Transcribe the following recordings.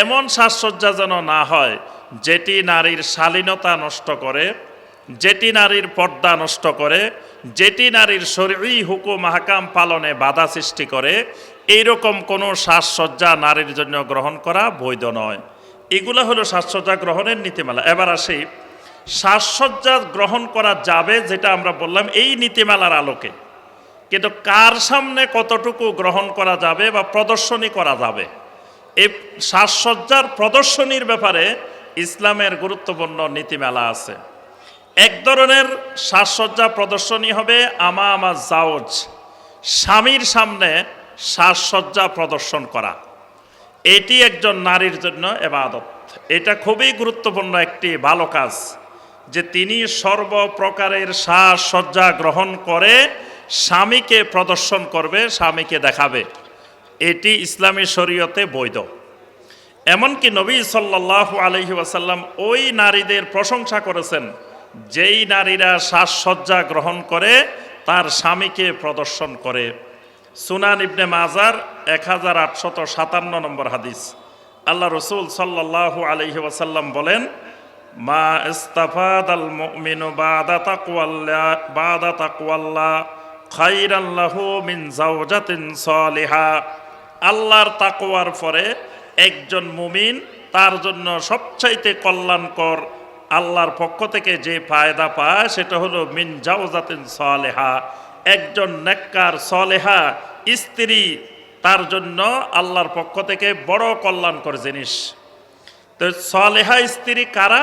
এমন সাজসজ্জা যেন না হয়, যেটি নারীর শালীনতা নষ্ট করে, যেটি নারীর পর্দা নষ্ট করে, যেটি নারীর শরীরই হুকুম হাকাম পালনে বাধা সৃষ্টি করে, এইরকম কোনো সাজসজ্জা নারীর জন্য গ্রহণ করা বৈধ নয়। এগুলো হলো সাজসজ্জা গ্রহণের নীতিমালা। এবার আসি, সাজসজ্জা গ্রহণ করা যাবে যেটা আমরা বললাম এই নীতিমালার আলোকে। কিন্তু কার সামনে কতটুকু গ্রহণ করা যাবে বা প্রদর্শনী করা যাবে? এই সাজসজ্জার প্রদর্শনীর ব্যাপারে ইসলামের গুরুত্বপূর্ণ নীতিমেলা আছে। এক ধরনের সাজসজ্জা প্রদর্শনী হবে আমা আমা জাওজ, স্বামীর সামনে সাজসজ্জা প্রদর্শন করা। এটি একজন নারীর জন্য এবাদত। এটা খুবই গুরুত্বপূর্ণ একটি ভালো কাজ যে তিনি সর্বপ্রকারের সাজসজ্জা গ্রহণ করে স্বামীকে প্রদর্শন করবে, স্বামীকে দেখাবে। এটি ইসলামী শরীয়তে বৈধ। এমনকি নবী সাল্লাহ আলহি ওয়াসাল্লাম ওই নারীদের প্রশংসা করেছেন, যেই নারীরা সাজসজ্জা গ্রহণ করে, তার স্বামীকে প্রদর্শন করে। সুনান ইবনে মাজার এক হাজার আটশত সাতান্ন নম্বর হাদিস। আল্লাহ রসুল সাল্লাহ আলহি ওয়াসাল্লাম বলেন, মা ইস্তাফাদ আল মুমিনু বাদা তাকওয়াল্লা বাদা তাকওয়াল্লা খাইরাল্লাহু মিন জাওজাতিন সালিহা। আল্লাহর তাকোয়ার পরে একজন মুমিন, তার জন্য সবচাইতে কল্যাণকর আল্লাহর পক্ষ থেকে যে ফায়দা পায় সেটা হলো মিন জাওজাতিন সালেহা। একজন নেককার সলেহা স্ত্রী, তার জন্য আল্লাহর পক্ষ থেকে বড় কল্যাণকর জিনিস। তো সলেহা স্ত্রী কারা?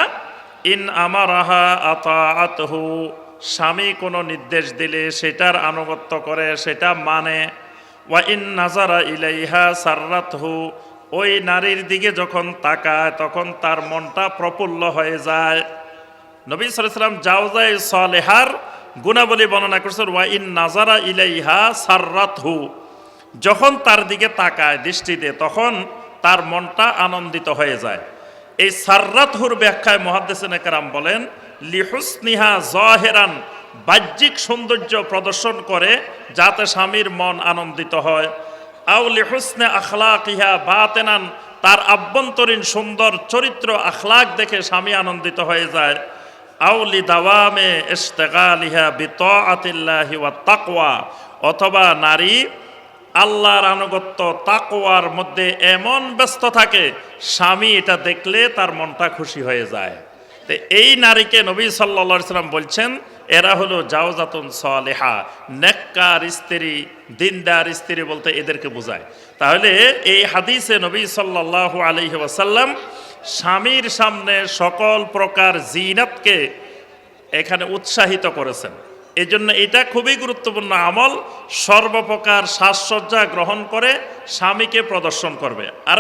ইন আমারাহা আতা আতহু স্বামী কোনো নির্দেশ দিলে সেটার আনুগত্য করে, সেটা মানে ওয়া ইন নাজারা ইলাইহা সাররাতহু। ওই নারীর দিকে যখন তাকায়, তখন তার মনটা প্রফুল্ল হয়ে যায়। নবী সাল্লাম জাওজাই সলেহার গুণাবলী বর্ণনা করছেন, ওয়াইন নাজারা ইলাইহা সাররাতহু। যখন তার দিকে তাকায় দৃষ্টি দিয়ে তখন তার মনটা আনন্দিত হয়ে যায়। এই সাররাতহুর ব্যাখ্যায় মহাদ্দেসিন একরাম বলেন, লিহুসনিহা জহেরান বাহ্যিক সৌন্দর্য প্রদর্শন করে যাতে স্বামীর মন আনন্দিত হয়। আউ লিহুসনে আখলাক ইহা বাতেনান, তার আভ্যন্তরীণ সুন্দর চরিত্র আখলাক দেখে স্বামী আনন্দিত হয়ে যায়। আউলি দাওয়ামে ইস্তেগালিহা বিত আতিল্লাহি ওয়া তাকওয়া, অথবা নারী, আল্লাহর আনুগত্য তাকওয়ার মধ্যে এমন ব্যস্ত থাকে, স্বামী এটা দেখলে তার মনটা খুশি হয়ে যায়। তো এই নারীকে নবী সাল্লা সাল্লাম বলছেন এরা হলো জাওজাতুন সালেহা, নেককার স্ত্রী, দিনদার স্ত্রী বলতে এদেরকে বোঝায়। তাহলে এই হাদিসে নবী সাল্লাহ আলহি ওয়াসাল্লাম স্বামীর সামনে সকল প্রকার জিনাতকে এখানে উৎসাহিত করেছেন। এজন্য এটা খুবই গুরুত্বপূর্ণ আমল। সর্বপ্রকার সাজসজ্জা গ্রহণ করে স্বামীকে প্রদর্শন করবে। আর